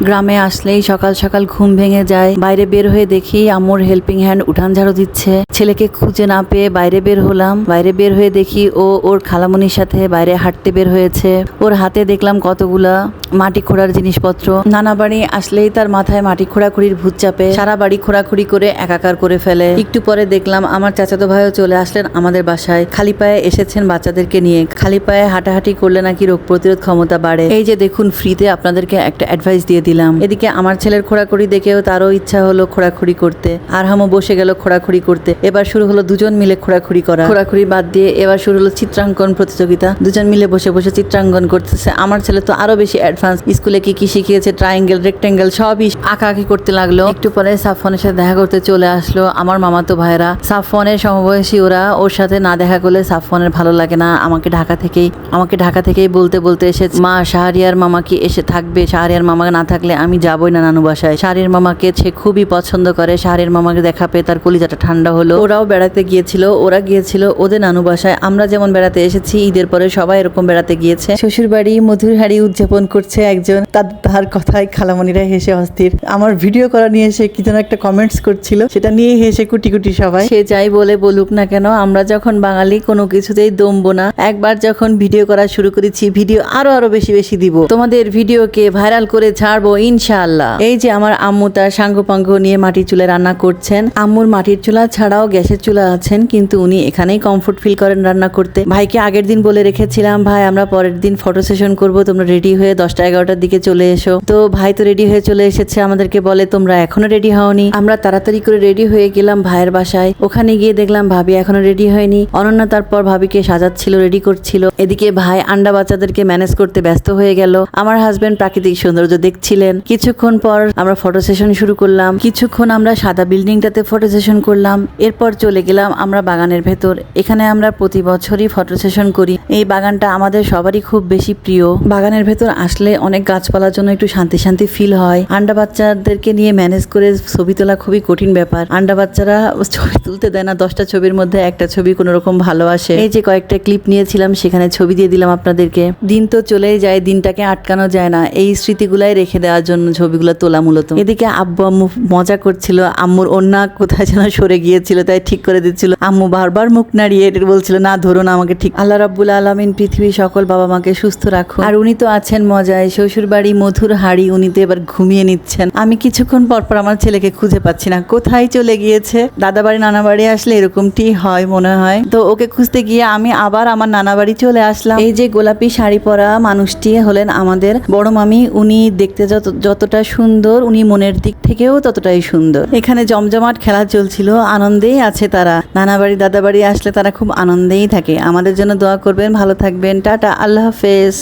গ্রামে আসলেই সকাল সকাল ঘুম ভেঙে যায়। বাইরে বের হয়ে দেখি আম্মুর হেল্পিং হ্যান্ড উঠান ঝাড়ু দিচ্ছে। ছেলেকে খুঁজে না পেয়ে বাইরে বের হলাম। বাইরে বের হয়ে দেখি ও ওর খালামনির সাথে বাইরে হাঁটতে বের হয়েছে। ওর হাতে দেখলাম কতগুলা মাটি খোঁড়ার জিনিসপত্র। নানা বাড়ি আসলেই তার মাথায় মাটি খোঁড়াখুড়ির ভূত চাপে। সারা বাড়ি খোঁড়াখুড়ি করে একাকার করে ফেলে। একটু পরে দেখলাম আমার চাচাতো ভাইও চলে আসলেন আমাদের বাসায়। খালি পায়ে এসেছেন বাচ্চাদেরকে নিয়ে। খালি পায়ে হাঁটাহাঁটি করলে নাকি রোগ প্রতিরোধ ক্ষমতা বাড়ে। এই যে দেখুন ফ্রিতে আপনাদেরকে একটা অ্যাডভাইস দিয়ে দিলাম। এদিকে আমার ছেলের খোঁড়াখুড়ি দেখেও তারও ইচ্ছা হলো খোঁড়াখুড়ি করতে। আর হামও বসে গেল খোঁড়াখুড়ি করতে। এবার শুরু হলো দুজন মিলে খোঁড়াখুড়ি করা। খোঁড়াখুড়ি বাদ দিয়ে এবার শুরু হলো চিত্রাঙ্কন প্রতিযোগিতা। দুজন মিলে বসে বসে চিত্রাঙ্কন করতেছে। আমার ছেলে তো আরও বেশি অ্যাডভান্স স্কুলে কি কি শিখিয়েছে ট্রায়াঙ্গেল রেক্টেঙ্গেল সবই আঁকা আঁকি করতে লাগল। একটু পরে সাফনের সাথে দেখা করতে চলে আসলো আমার মামাতো ভাইরা সাফনের সমবয়সী ওরা। ওর সাথে না দেখা করলে সাফনের ভালো লাগে না। আমাকে ঢাকা থেকেই, আমাকে ঢাকা থেকেই বলতে বলতে এসে মা, শাহরিয়ার মামা কি এসে থাকবে? শাহরিয়ার মামা না থাকলে আমি যাবই না নানু বাসায়। শাহরিয়ার মামাকে সে খুবই পছন্দ করে। শাহরিয়ার মামাকে দেখা পেয়ে তার কলিজাটা ঠান্ডা হলো। ওরাও বেড়াতে গিয়েছিল, ওরা গিয়েছিল ওদের নানু বাসায়। আমরা যেমন বেড়াতে এসেছি, ঈদের পরে সবাই এরকম বেড়াতে গিয়েছে। শ্বশুর বাড়ি মধুর হাড়ি উদযাপন করছে একজন। তার তার কথায় খালামণিরা হেসে অস্থির। আমার ভিডিও করা নিয়ে এসে কি যেন একটা কমেন্টস করছিল, সেটা নিয়ে হেসে কুটি কুটি সবাই। সে যাই বলে বলুক না কেন, আমরা যখন বাঙালি কোনো কিছুতেই দমবো না। একবার যখন ভিডিও করা শুরু করেছি, ভিডিও আরও আরও বেশি বেশি দিব। তোমাদের ভিডিওকে ভাইরাল করে ছাড়বো ইনশাআল্লাহ। এই যে আমার আম্মু তার সাঙ্গ পাঙ্গ নিয়ে মাটির চুলে রান্না করছেন। আম্মুর মাটির চুলা ছাড়াও গ্যাসের চুলা আছেন, কিন্তু উনি এখানেই কমফোর্ট ফিল করেন রান্না করতে। ভাইকে আগের দিন বলে রেখেছিলাম, ভাই, আমরা পরের দিন ফটো সেশন করব, তোমরা রেডি হয়ে দশটা এগারোটার দিকে চলে এসো। তো ভাই তো রেডি হয়ে চলে এসেছে, আমাদেরকে বলে, তোমরা এখনও রেডি হওনি। আমরা তাড়াতাড়ি করে রেডি হয়ে গেলাম ভাইয়ের বাসায়। ওখানে গিয়ে দেখলাম ভাবি এখনও রেডি হয়নি। অনন্যা তারপর ভাবিকে সাজাচ্ছিল রেডি করছিল। এদিকে ভাই আন্ডা বাচ্চাদেরকে ম্যানেজ করতে ব্যস্ত হয়ে গেল। আমার হাজবেন্ড প্রাকৃতিক সৌন্দর্য দেখছিলেন কিছুক্ষণ পর আমরা ফটো সেশন শুরু করলাম। কিছুক্ষণ আমরা সাদা বিল্ডিংটাতে ফটো সেশন করলাম। এরপর চলে গেলাম আমরা বাগানের ভেতর। এখানে আমরা প্রতি বছরই ফটো সেশন করি। এই বাগানটা আমাদের সবারই খুব বেশি প্রিয়। বাগানের ভেতর আসলে অনেক গাছপালার জন্য একটু শান্তি শান্তি ফিল হয়। আন্ডা বাচ্চাদেরকে নিয়ে ম্যানেজ করে ছবি তোলা খুবই কঠিন ব্যাপার। আন্ডা বাচ্চারা ছবি তুলতে দেয় না। দশটা ছবির মধ্যে একটা ছবি কোনো রকম ভালো আসে। এই যে কয়েকটা ক্লিপ নিয়েছিলাম, সেখানে ছবি দিয়ে দিলাম আপনাদেরকে। দিন তো চলেই যায়, দিনটাকে আটকানো যায় না। এই স্মৃতিগুলাই রেখে দেওয়ার জন্য ছবিগুলো তোলা মূলত। এদিকে আব্বু আম্মু মজা করছিল, আম্মুর অন্যা কোথায় যেন সরে গিয়েছিল, তাই ঠিক করে দিচ্ছিল। আম্মু বারবার মুখ নাড়িয়ে বলছিল, না, ধরো না আমাকে ঠিক আল্লাহ রাব্বুল আলমিন পৃথিবীর সকল বাবা মাকে সুস্থ রাখো আর উনি তো আছেন মজায় শ্বশুর বাড়ি মধুর হাড়ি উনি তো এবার ঘুমিয়ে নিচ্ছেন। আমি কিছুক্ষণ পর পর আমার ছেলেকে খুঁজে পাচ্ছি না, কোথায় চলে গিয়েছে? দাদা বাড়ি নানা বাড়ি আসলে এরকমটি হয় মনে হয়? তো ওকে খুঁজতে গিয়ে আমি আবার আমার নানা বাড়ি চলে আসলাম। এই যে গোলাপি শাড়ি পরা মানুষটি হলেন আমাদের বড় মামি, উনি দেখতে যত, যতটা সুন্দর উনি মনের দিক থেকেও ততটাই সুন্দর। এখানে জমজমাট খেলা চলছিল, আনন্দেই আছে তারা। নানা বাড়ি, দাদা বাড়ি আসলে তারা খুব আনন্দেই থাকে। আমাদের জন্য দোয়া করবেন, ভালো থাকবেন, টাটা, আল্লাহ হাফেজ।